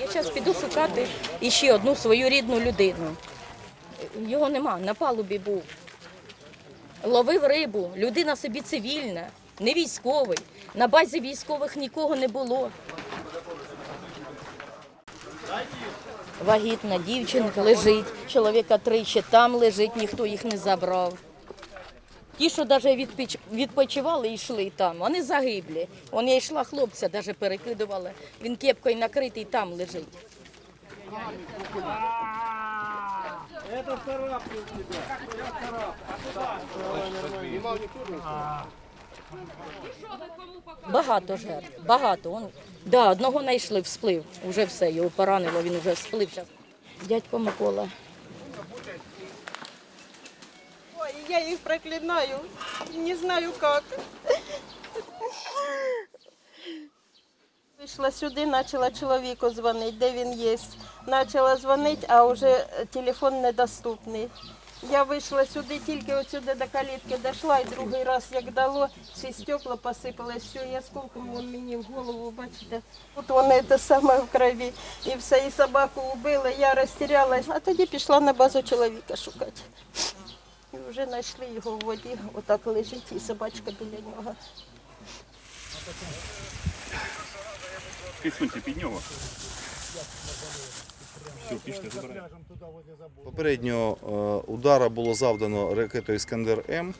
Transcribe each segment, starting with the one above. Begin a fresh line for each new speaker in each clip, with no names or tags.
Я зараз піду шукати іще одну свою рідну людину. Його нема, на палубі був. Ловив рибу, людина собі цивільна, не військовий. На базі військових нікого не було. Вагітна дівчинка лежить, чоловіка тричі там лежить, ніхто їх не забрав. Ті, що навіть відпочивали і йшли там, вони загиблі. Вон я йшла хлопця, навіть перекидувала. Він кепкою накритий там лежить. Багато жертв, багато. Он, да, одного знайшли, всплив. Уже все, його поранило, він вже всплив. Дядько Микола.
Я их проклинаю. Не знаю как. Вийшла сюди, почала чоловіку дзвонити, де він є. Почала дзвонити, а вже телефон недоступний. Я вийшла сюди, тільки от сюди до калітки дійшла, і другий раз як дало, всі стекла посипалось, все, і осколком вон мені в голову, бачите. От вони те саме в крові. І все, і собаку вбили, я розтірялась, а тоді пішла на базу чоловіка шукати. І вже знайшли його в воді, отак лежить, і собачка біля нього.
Підсуньте під нього. Все, пішли, забирайте.
Попередньо е, удара було завдано ракетою Іскандер М.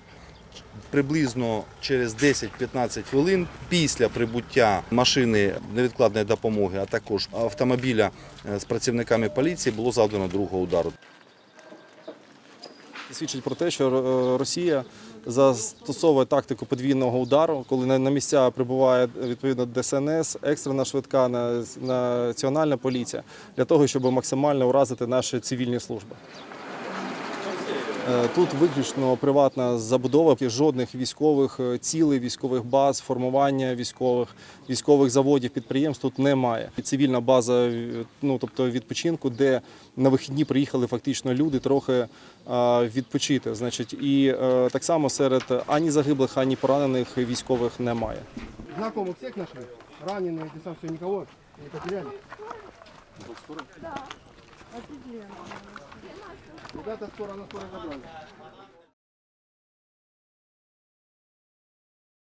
Приблизно через 10-15 хвилин після прибуття машини невідкладної допомоги, а також автомобіля е, з працівниками поліції було завдано другого удару.
Свідчить про те, що е, Росія застосовує тактику подвійного удару, коли на- місця прибуває відповідно ДСНС, екстрена швидка на- національна поліція для того, щоб максимально уразити наші цивільні служби. Е, Тут виключно приватна забудова, жодних військових е, цілей, військових баз, формування військових, військових заводів, підприємств тут немає. І Цивільна база, е, ну тобто відпочинку, де на вихідні приїхали фактично люди трохи е, відпочити. Значить, і е, так само серед ані загиблих, ані поранених військових немає.
Знакомых всех нашли? Раненые, ты сам все никого не потеряли? Ребята скоро на скоро забрали.